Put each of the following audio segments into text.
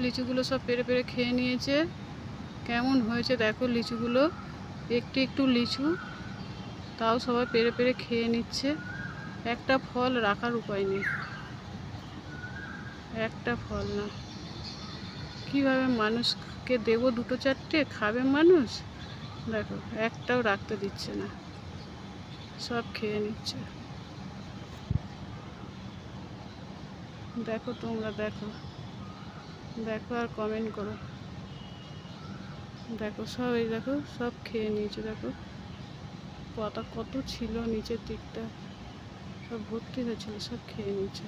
লিচুগুলো সব পেরে পেরে খেয়ে নিয়েছে। কেমন হয়েছে দেখো লিচুগুলো। একটু একটু লিচু, তাও সবাই পেরে পেরে খেয়ে নিচ্ছে। একটা ফল রাখার উপায় নেই। একটা ফল না। কীভাবে মানুষকে দেবো দুটো চারটে? খাবে মানুষ? দেখো, একটাও রাখতে দিচ্ছে না। সব খেয়ে নিচ্ছে। দেখো তোমরা, দেখো। দেখো আর কমেন্ট করো। দেখো সব, এই দেখো সব খেয়ে নিয়েছে, দেখো। পাতা কত ছিল নিচের দিকটা। সব ভর্তি হয়েছিল, সব খেয়ে নিয়েছে।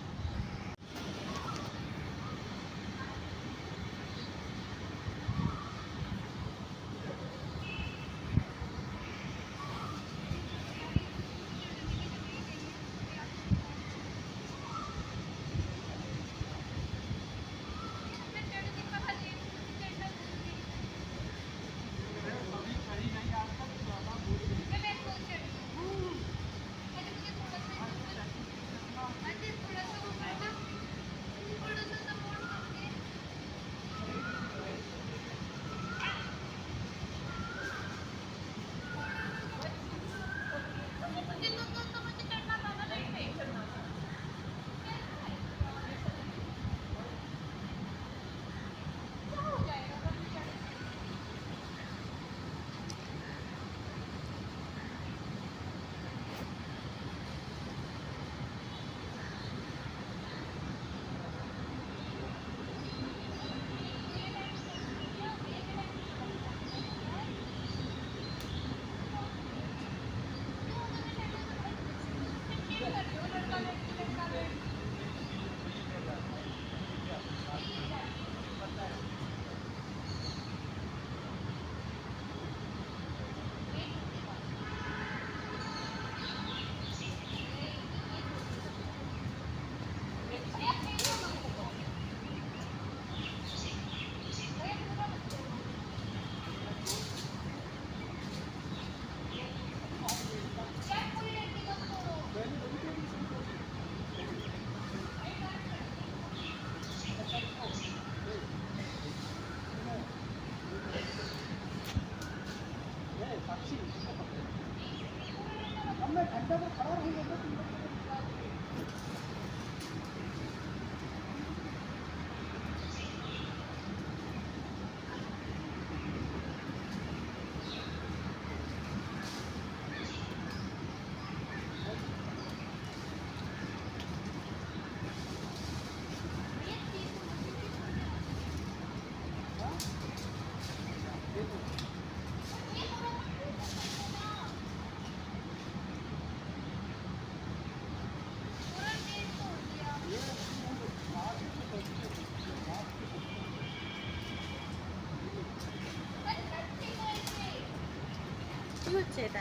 হচ্ছে এটা।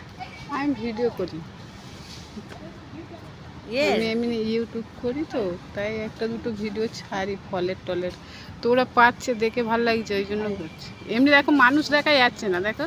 আমি ভিডিও করি। আমি এমনি ইউটিউব করি তো তাই একটা দুটো ভিডিও ছাড়ি ফলের টলের। তো ওরা পাচ্ছে দেখে ভালো লাগছে ওই জন্য করছে এমনি দেখো মানুষ দেখা যাচ্ছে না দেখো।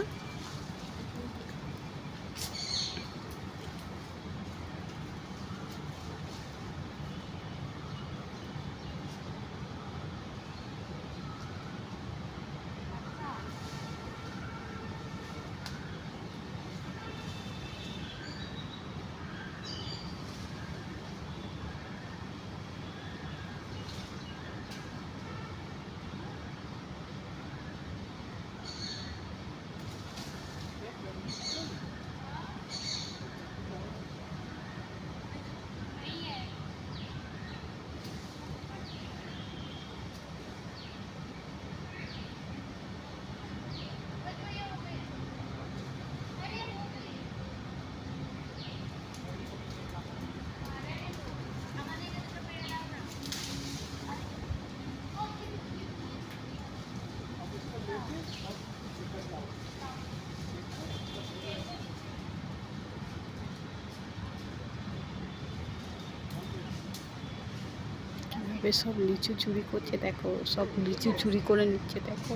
কীভাবে সব লিচু চুরি করছে, দেখো, সব লিচু চুরি করে নিচ্ছে, দেখো।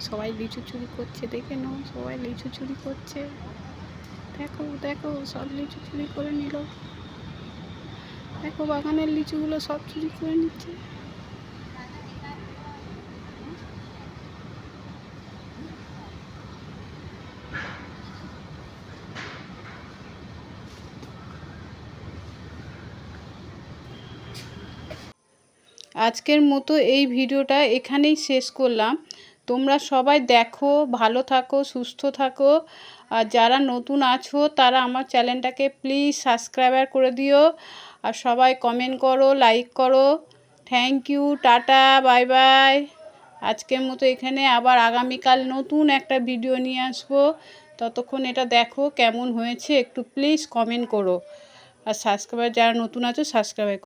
সবাই লিচু চুরি করছে, দেখে নাও, সবাই লিচু চুরি করছে। দেখো দেখো, সব লিচু চুরি করে নিল। দেখো, বাগানের লিচুগুলো সব চুরি করে নিচ্ছে। আজকের মতো এই ভিডিওটা এখানেই শেষ করলাম। তোমরা সবাই দেখো, ভালো থাকো, সুস্থ থাকো। আর যারা নতুন আছো, তারা আমার চ্যানেলটাকে প্লিজ সাবস্ক্রাইবার করে দিও। আর সবাই কমেন্ট করো, লাইক করো। Thank you tata, bye bye. আজকের মতো এখানে আবার আগামীকাল নতুন একটা ভিডিও নিয়ে আসব। ততক্ষণ এটা দেখো কেমন হয়েছে, একটু প্লিজ কমেন্ট করো। আর সাবস্ক্রাইবার যারা নতুন আছো, সাবস্ক্রাইব